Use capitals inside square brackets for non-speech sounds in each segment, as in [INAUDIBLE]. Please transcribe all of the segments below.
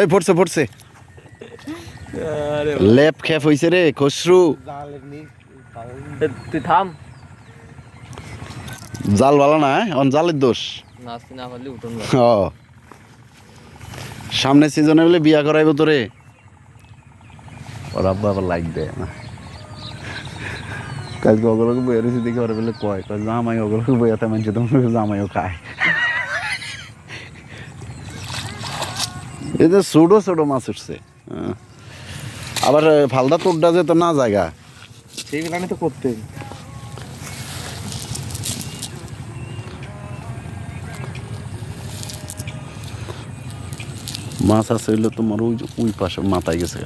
এই পড়ছে পড়ছে। লেপ খেপ হইছে রে খসরু। তুই থাম। জাল ভালো না হ্যাঁ? অন জালের দোষ। ও সামনে সিজনে বলে বিয়া করাইব তোরে। ওর আব্বা আবার লাইক দেয় না। কাজ অগলকে বইয়া রয়েছে দেখে ওরা বলে কয় কয় জামাই অগলকে বইয়াতে মানছে তোমার জামাইও খায়। এই যে ছোটো ছোটো মাছ উঠছে। হ্যাঁ। আবার ফালদা তোরটা যে তো না জায়গা। সেইগুলো তো করতে মাছ আছে হইলে তোমার ওই ওই পাশে মাথায় গেছে।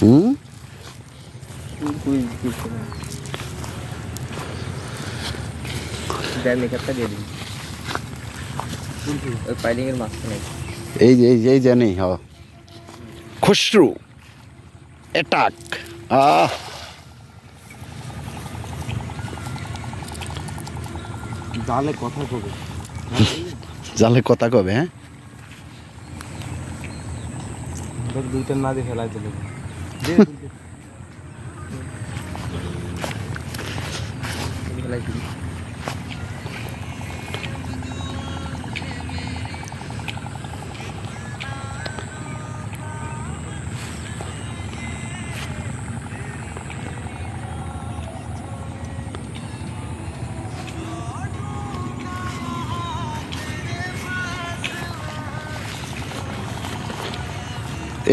হুম। মিটারটা দিয়ে দিবি। ওই পাইলিং এর মাঝখানে এই যে এই যে এই জানি হ। খুশরু অ্যাটাক আহ। জালে কথা কবে? জালে কথা কবে হ্যাঁ? দুইটা না দিয়ে ফেলাই দিলে। ফেলাই দিবি।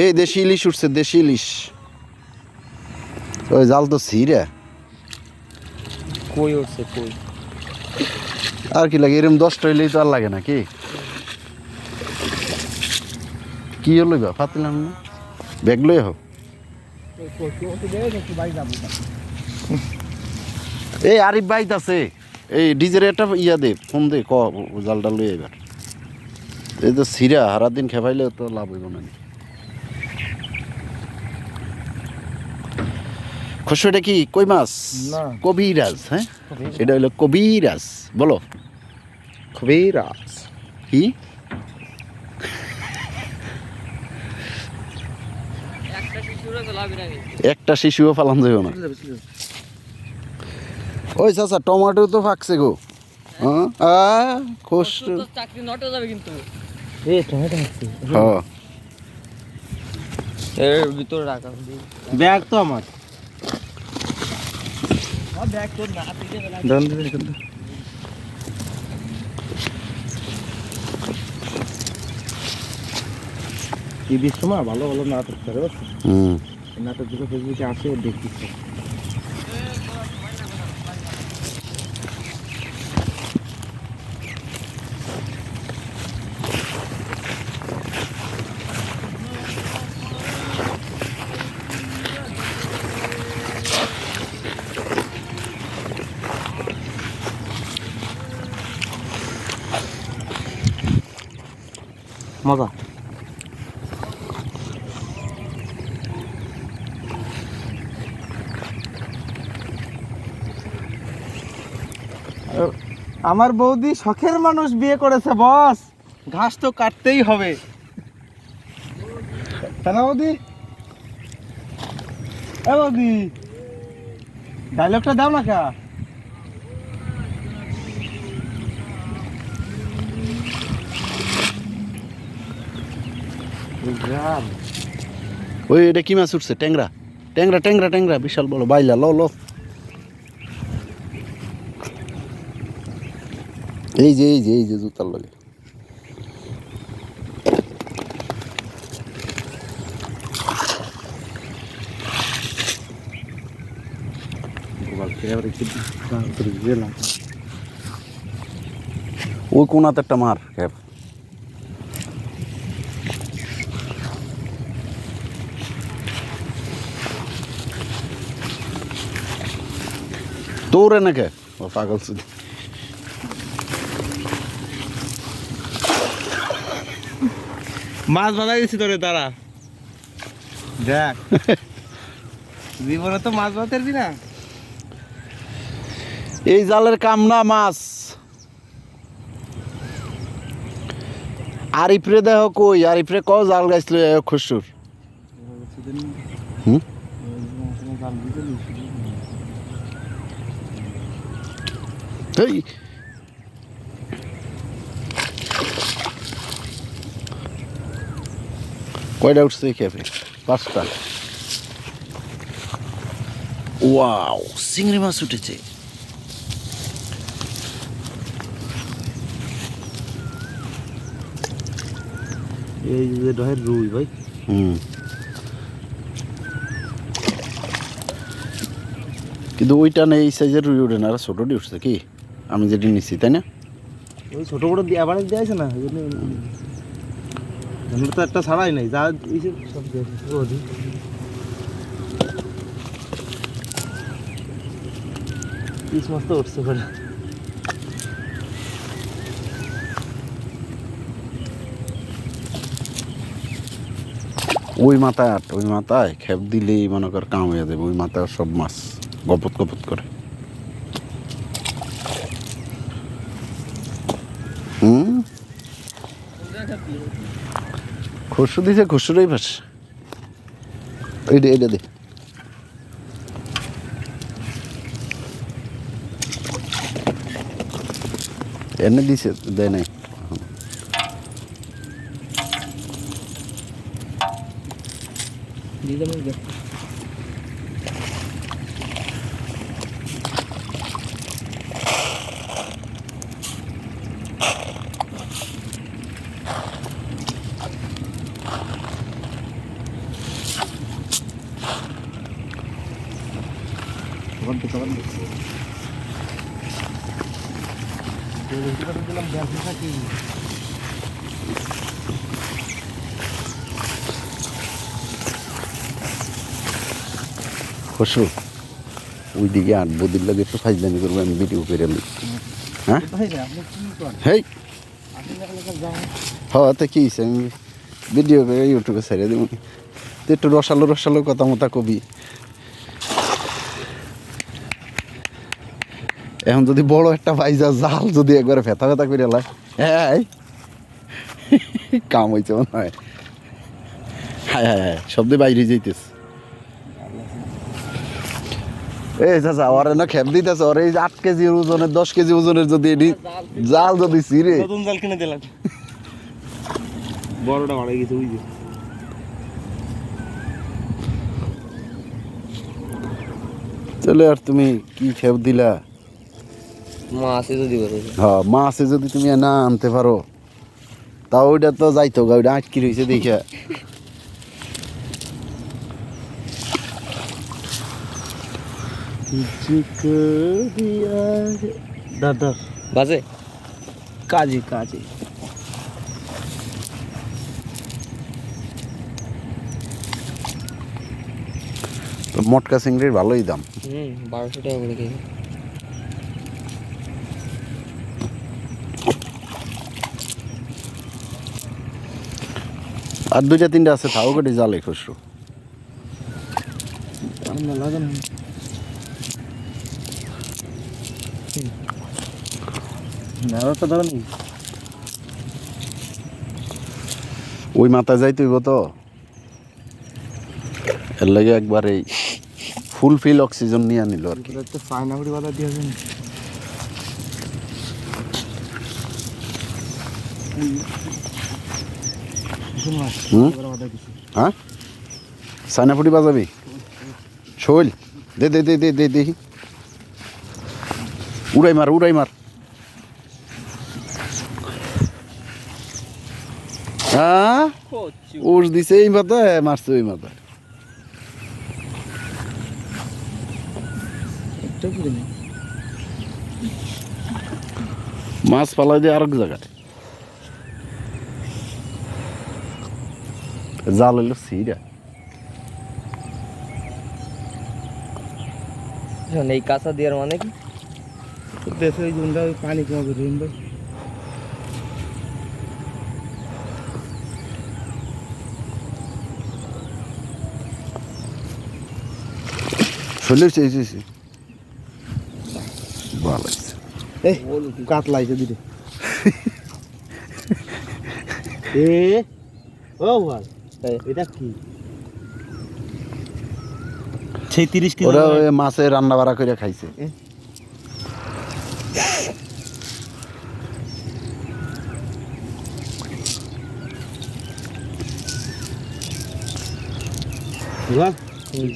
এই দেশি ইলিশ উঠছে দেশি ইলিশ। ওই জাল তো ছিঁড়ে। কই উঠছে কই? আর কি লাগে এরকম দশটা হইলেই তো আর লাগে না কি? কি হলো বা পাতিলাম না ব্যাগ লই হোক এই আরিফ বাইত আছে। এই ডিজের একটা ইয়া দে ফোন দে ক জালটা লই এবার এই তো সিরা হারা দিন খেপাইলে তো লাভ হইব না খুশু এটা কি কই মাছ? কবিরাজ হ্যাঁ? এটা হলো কবিরাজ বলো। কবিরাজ। কি? একটা শিশুও ফালান যাবে না। ওই চাচা টমেটো তো ফাকছে গো। হ্যাঁ? আ চাকরি নট যাবে কিন্তু। এ টমেটো আছে হ্যাঁ এর ভিতরে রাখা। ব্যাগ তো আমার ব্যাগ তোর না থেকে দান দিন কিন্তু ঈদের সময় ভালো ভালো নাটক করে নাটক দুটো ফেসবুকে আসে দেখতেছে মজা আমার বৌদি শখের মানুষ বিয়ে করেছে, বস। ঘাস তো কাটতেই হবে। বৌদি? এ বৌদি ডায়লগটা দাও না কা। ওই এটা কি মাছ উঠছে? ট্যাংরা। ট্যাংরা ট্যাংরা ট্যাংরা, বিশাল বড়, বাইলা, লো লো। এই যে এই যে এই যে জুতার লগে। ওই কোনাতে একটা মার ক্যাপ দৌড়ে নাকি? ও পাগল শুধু মাছ বাঁধা গেছি তোরে তারা দেখ। জীবনে তো মাছ বাঁধতে পারবি না। এই জালের কাম না মাছ। আরিফরে দেহ কই? আরিফরে ক জাল গাইছিল খুশুর। হুম? কয়টা উঠছে খেপে পাঁচটা। ওয়াও চিংড়ি মাছ উঠেছে। এই যে ডহের রুই ভাই। হুম। কিন্তু ওইটা নেই এই সাইজের রুই ওঠে না আর ছোটোটি উঠছে কি? আমি যেটি নিচ্ছি তাই না? ওই ছোট বড় দিয়ে আবার দিয়েছে না? ওই জন্য আমরা তো একটা ছাড়াই নাই, যা সব তো উঠছে করে ওই মাথায় আট, ওই মাথায় খেপ দিলেই মনে কর কাম হয়ে যাবে, ওই মাথায় সব মাছ, গপত গপত করে হুম খসু দিছে খসরুই পাস এইটা এইটা দে। এনে দিছে দেয় নাই। দিয়ে দেবেন যে। তখন তো তখন দিলাম দেখো থাকি খসু ওই দিকে আট বদির লাগে একটু ফাইজলামি করব, আমি ভিডিও করে লি হ্যাঁ? হেই! তো কি আমি ভিডিও করে ইউটিউবে ছেড়ে দেবো। তুই একটু রসালো রসালো কথা মতা কবি। এখন যদি বড় একটা পাইজা জাল যদি একবারে ফেতা ফেতা করে লাই হ্যাঁ কাম হয়েছে মনে হয়। হ্যাঁ হ্যাঁ হ্যাঁ শব্দে বাইরে যাইতেছে। এই চাচা ওরে না খেপ দিতেছে ওরে এই আট কেজি ওজনের দশ কেজি ওজনের যদি জাল যদি ছিঁড়ে। নতুন জাল কিনে দিলাম। বড়টা মারা গেছে ওই চলে আর তুমি কি খেপ দিলা? মাছে যদি হ্যাঁ মাছে যদি তুমি না আনতে পারো তাও ওইটা তো যাইতো গা ওইটা আটকি রয়েছে দেখে দাদা বাজে? কাজে কাজে। তো মটকা চিংড়ির ভালোই দাম। হুম বারোশো টাকা করে কেজি। আর দুইটা তিনটা আছে তাও কটি জালে খুশরু ধরো নি। ওই মাথায় যাইতে হইব তো। এর লাগে একবার এই ফুল ফিল অক্সিজেন নিয়ে নিল আর কি। একটা পায়নাগুড়ি বাধা হুম? হ্যাঁ? সাইনাপুটি বাজাবি? শৈল দে দে দে দে দে দেখি। উড়াই মার উড়াই মার। হ্যাঁ? উড় দিছে এই মাথায় মারছে ওই মাথায় মাছ পালাই দিয়ে আরেক জায়গায় জাল হইল সিরা এই কাঁচা দেওয়ার মানে কি? দেশে ওই জন্য পানি কমাবে ভাই। চলে এসেছি ভালো হয়েছে এই কাতলা এসে দিলে এ ও ভাই এটা কি? সেই তিরিশ কিলো ওরা ওই মাছে রান্না বাড়া করে খাইছে।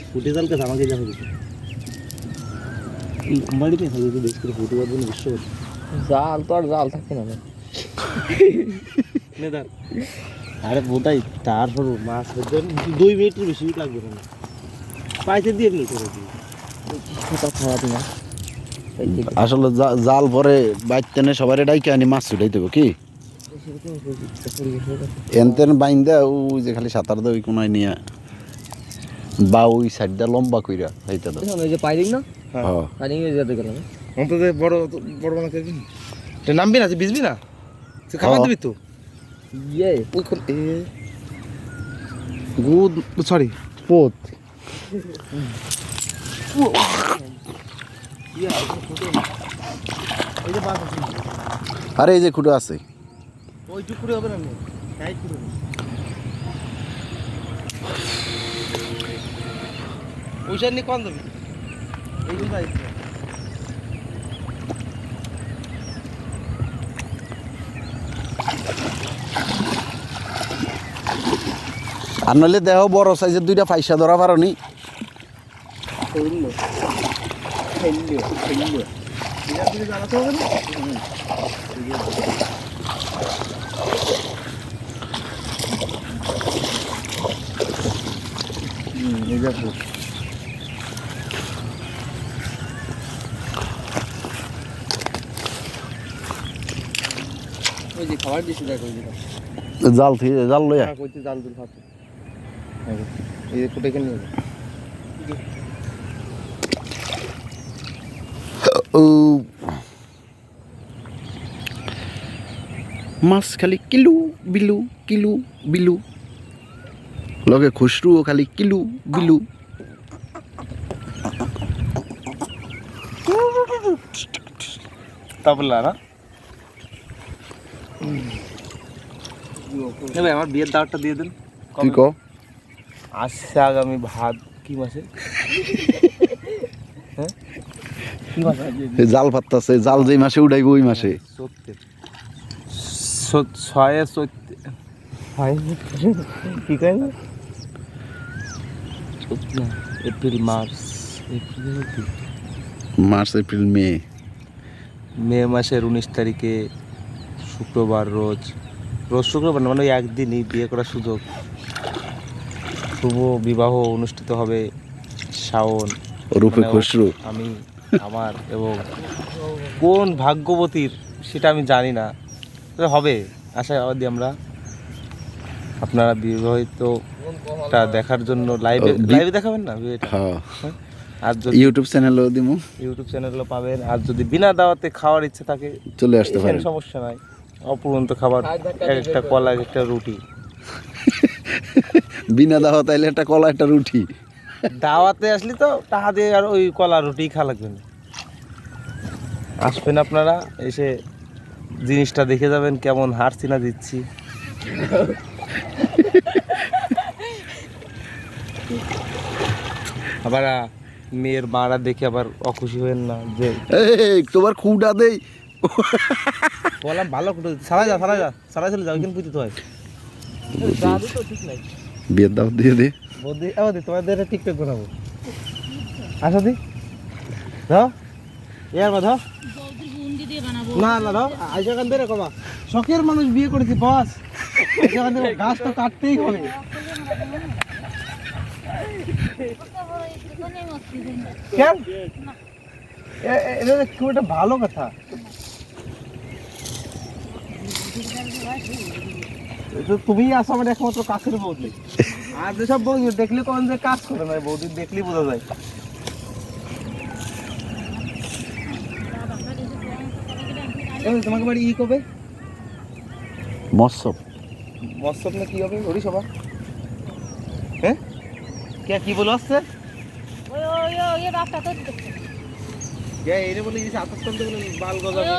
ফুটে জাল কাছে আমাকে যাবে। এই কোম্পানি পেয়ে থাকবে বেশ করে ফুটে জাল বলে বিশ্ব জাল তো আর জাল থাকে না নে আরে বোধাই তারপর মাছ ধরতে দুই মিনিটের বেশি লাগবে না পাইতে দিয়ে নিয়ে করে দিই না। আসলে জাল পরে বাইতেনে সবাই ডাইকে আনি মাছ ছুটাই দেবো কি? এনতেন বাইন্দা ওই যে খালি সাঁতার দেয় ওই কোনায় নিয়ে। বা ওই সাইডটা লম্বা কইরা খাইতে দাও ওই যে পাইলিং না? হ্যাঁ। গেলাম। অন্তত বড় বড় নামবি না? তুই ভিজবি না? তুই খাবার হ্যাঁ। দিবি তো? ইয়ে ওই কোন এ গুদ সরি পোত। আরে এই যে খুঁটো আছে। ওই টুকুরে হবে না তাই ওইসব নিয়ে কম দেবি এইগুলো আর নইলে দেহ বড় সাইজের দুইটা পয়সা ধরা পারনি। ওই যে খাবার দিছি দেখ ওই যে জাল থেকে জাল লইয়া? হ্যাঁ মাছ খালি কিলু বিলু কিলু বিলু। লগে খুশরুও খালি কিলু বিলু। তাবলা না? ভাই আমার বিয়ের দাওয়াতটা দিয়ে দেন। তুই ক। আসছে আগামী ভাত কি মাসে? [LAUGHS] হ্যাঁ? জাল পাত্তাছে জাল যেই মাসে উঠাইব ওই মাসে। ছয় কি কয় না? April March April March April May. May মাসের উনিশ তারিখে শুক্রবার রোজ। রোজ শুক্রবার মানে ওই একদিনই বিয়ে করার সুযোগ। শুভ বিবাহ অনুষ্ঠিত হবে শাওন। রূপে মানে খুশরু আমি আমার এবং কোন ভাগ্যবতীর সেটা আমি জানি না। হবে আশাবাদী আমরা আপনারা বিবাহিতটা দেখার জন্য লাইভে লাইভে দেখাবেন না? বিয়েটা হ্যাঁ। আর যদি ইউটিউব চ্যানেলও দিমু। ইউটিউব চ্যানেলও পাবেন। আর যদি বিনা দাওয়াতে খাওয়ার ইচ্ছে থাকে চলে আসতে পারেন। সমস্যা নাই। অপুরন্ত খাবার এক একটা কলা এক একটা রুটি। বিনা দাওয়া তাইলে একটা কলা একটা রুটি। দাওয়াতে আসলে তো টাকা দিয়ে আর ওই কলা রুটি খাওয়া লাগবে না। আসবেন আপনারা এসে জিনিসটা দেখে যাবেন কেমন হারছি না দিচ্ছি। আবার মেয়ের মারা দেখে আবার অখুশি হবেন না যে এই তোমার খুঁটা দেই। বললাম ভালো সারা যা সারা যা সারা চলে যাও কিন্তু বুঝতে হয়। দাদু তো ঠিক নাই। বিয়ের দাওয়াত দিয়ে দে। বৌদি এ বৌদি তোমাদের টিকটক বানাবো। আসো দি। দাও না না দাও আইসা কান ধরে কমা শখের মানুষ বিয়ে করেছি বস। গাছ তো কাটতেই হবে। কেন? এটা খুব একটা ভালো কথা। তো তুমিই আসো আমার একমাত্র কাছের বৌদি। আর যেসব বৌদি দেখলে কোন যে কাজ করে না বৌদি দেখলেই বোঝা যায়। তোমাকে বাড়ি ই কবে? মৎস্য। মৎসব না কি হবে? ওরি সভা হ্যাঁ? কে কি বলো আসছে? গে এরে বলে গেছে আতর টানতে বলে বাল গজাবে।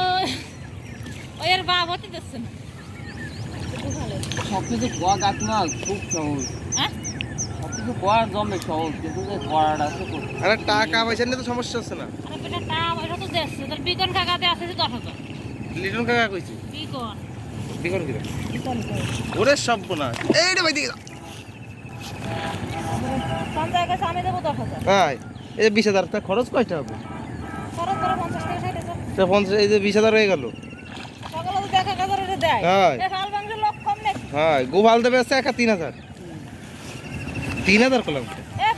এর বাপ হতে দিচ্ছে না। সব কিছু কোয়া গাছ না খুব সহজ। হ্যাঁ? সব কিছু কোয়া জমে সহজ কিন্তু যে করাটা আছে আরে টাকা পয়সা নিয়ে তো সমস্যা হচ্ছে না। আরে বেটা তা ওইটা তো দেখছে তোর বিকন কাকাতে আছে যে দশ হাজার। লিটন কাকা কইছি? বিকন। বিকন কিরা? বিকন ওরে সব না এই ভাই দিকে সঞ্জয় কাছে আমি দেবো দশ হাজার। হ্যাঁ এই যে বিশ হাজার খরচ কয়টা হবে? খরচ করে টাকা এই যে বিশ হাজার হয়ে গেল সকালে তো দেখা হাজার এটা দেয়? হ্যাঁ। এ শাল মাংসের লোক কম নাকি হ্যাঁ গোপাল দেবে আছে একা তিন হাজার। তিন হাজার করলাম হ্যাঁ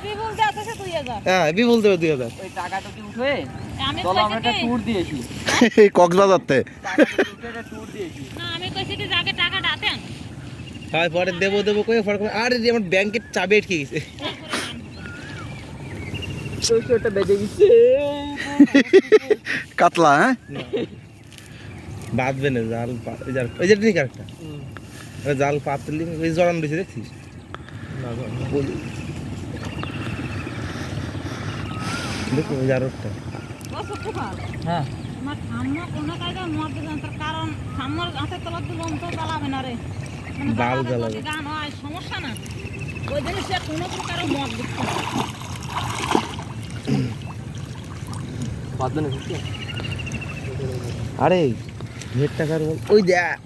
বিপুল দেবে দুই হাজার। ওই টাকাটা কি উঠে এ আমি চলো আমরা কইছি একটা কি? ট্যুর দিয়েছি। এই কক্সবাজারতে। টাকাটা কি উঠে একটা ট্যুর দিয়েছি। না আমি কইছি কি আগে টাকাটা আতেন হ্যাঁ পরে দেবো দেবো কয়ে পরে কবে, আরে আমার ব্যাংকের চাবি আটকে গেছে। [LAUGHS] কাতলা হ্যাঁ? বাঁধবে না জাল ওই যে ঠিক একটা জাল পাতলি ওই জড়ান রয়েছে দেখছিস। দেখো ওই ভালো হ্যাঁ। আমার ঠাম্মা কোনো কায়দায় মদ দিলেন তার কারণ ঠাম্মার হাতে তলার দিল তো জ্বালাবে না রে। মানে বাল বাবাদের জ্বালাবে। গান হয় সমস্যা না। ওই জন্য সে কোনো প্রকার মদ দিচ্ছে না। বাদ না আরে ভেট টাকার বল ওই দেখ।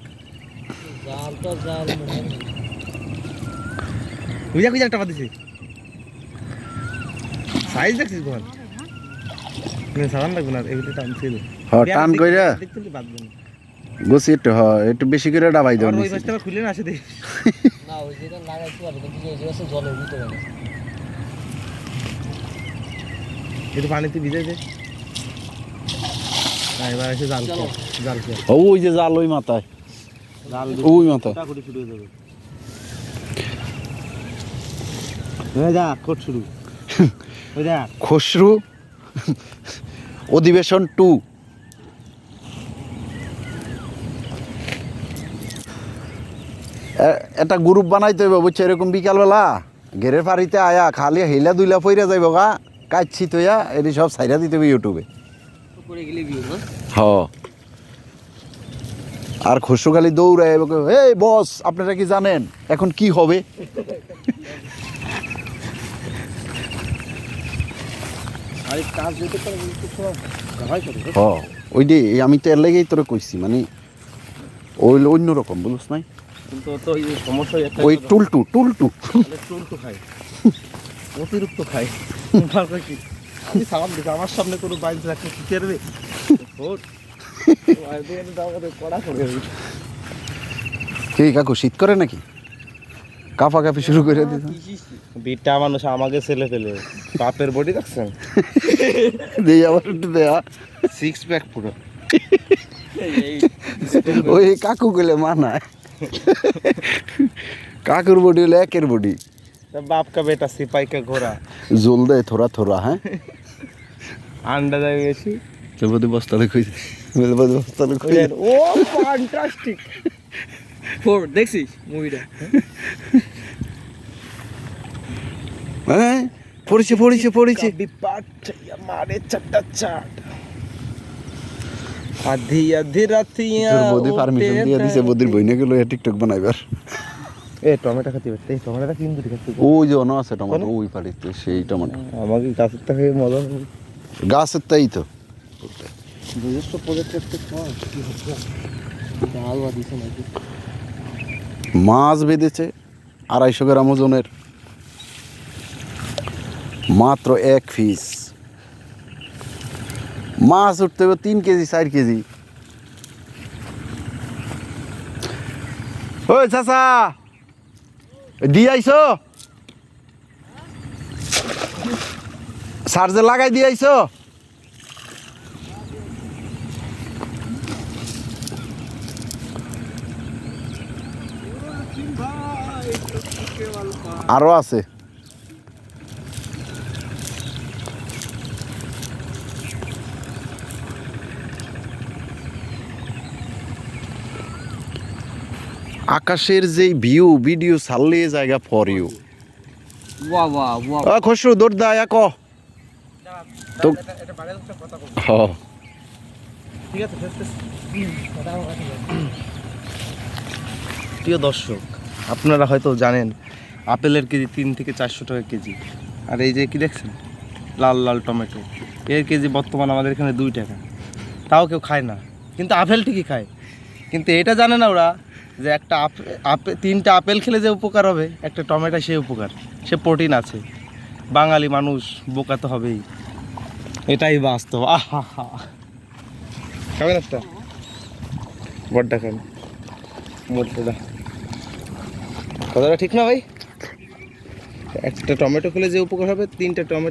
বুঝা বুঝা টাকা দিছি সাইজ দেখছিস বল? সাবান লাগবে না এগুলো টান ছিল হ টান কইরা দেখতে বাঁধবে না গুছি একটু বেশি করে ডাবাই দেওয়া ওই পাশটা খুলে না আসে দেখ না ওই যেটা লাগাইতে পারবে কিন্তু এই যে জলের ভিতরে। না একটু পানিতে ভিজে দে না এবার এসে জাল চলো। কর, জাল কর। ও, ওই যে জাল ওই মাথায়। ওই খসরু। অধিবেশন টু। একটা গ্রুপ বানাইতে হইব বুঝছ? এরকম বিকালবেলা ঘেরের পাড়িতে আয়া খালি হিলা দুইলা পইরা যাইব গা কাচ্ছি তৈয়া এটি সব সাইরা দিতে হবে ইউটিউবে। হ। আর খসরু খালি দৌড়ায় এই বস আপনারা কি জানেন? এখন কি হবে? হ ওই আমি তো এর লেগেই তোরে কইছি মানে ওই অন্য রকম বুঝছ নাই? ওই টুলটু টুলটু। তো খাই। অতিরিক্ত খাই। [LAUGHS] কি আমি সালাম দিচ্ছি আমার সামনে কোনো বাইঞ্চ রাখলে কি করবে? কে কাকু শীত করে নাকি? কাফা কাফি শুরু করে দিত বিটা মানুষ আমাকে ছেলে ফেলে বাপের বডি দেখছেন? দিয়ে আবার একটু দেয়া। সিক্স প্যাক পুরো। ওই কাকু গেলে মানায়। কাকুর বডি হলো একের বডি। বাপ কা বেটা সিপাই কা ঘোড়া জোল দেয় থোড়া থোড়া হ্যাঁ? আন্ডা দাবি গেছি। তো বস্তা বস্তা ও ফ্যান্টাস্টিক ফোর মুভিটা? হ্যাঁ পড়েছে পড়েছে পড়েছে। বিপাট মারে চাটা চাট আধি আধি রাতিয়া তোর পারমিশন দিয়ে দিছে বদির বইনাকে লইয়া টিকটক বানাইবার। এ টমেটো খেতে পারতে টমেটোটা কিন্তু খেতে ওই যে অন আছে টমেটো ওই পারিতে সেই টমেটো। আমাকে গাছের থেকে মজা গাছের তাই তো। মাছ বেঁধেছে আড়াইশো গ্রাম ওজনের। মাত্র এক পিস মাছ উঠতে হবে তিন কেজি চার কেজি। ওই চাচা দিয়ে আইছো চার্জে লাগাই দিয়ে আইছো? আরও আছে। আকাশের যে ভিউ ভিডিও ছাড়লে জায়গা ফর ইউ ওয়া ওয়া ওয়া। খসরু দৌড় দা এক তো যাবে। প্রিয় দর্শক আপনারা হয়তো জানেন আপেলের কেজি তিন থেকে চারশো টাকা কেজি। আর এই যে কি দেখছেন? লাল লাল টমেটো। এর কেজি বর্তমান আমাদের এখানে দুই টাকা। তাও কেউ খায় না। কিন্তু আপেল ঠিকই খায়। কিন্তু এটা জানে না ওরা যে একটা আপেল তিনটা আপেল খেলে যে উপকার হবে একটা টমেটো সে উপকার। সে প্রোটিন আছে। বাঙালি মানুষ বোকাতে হবেই। এটাই বাস্তব। আহা খাবেন একটা? বড্ডা খান। মোটটা কথাটা ঠিক না ভাই? একটা টমেটো খেলে যে উপকার হবে, তিনটা টমেটো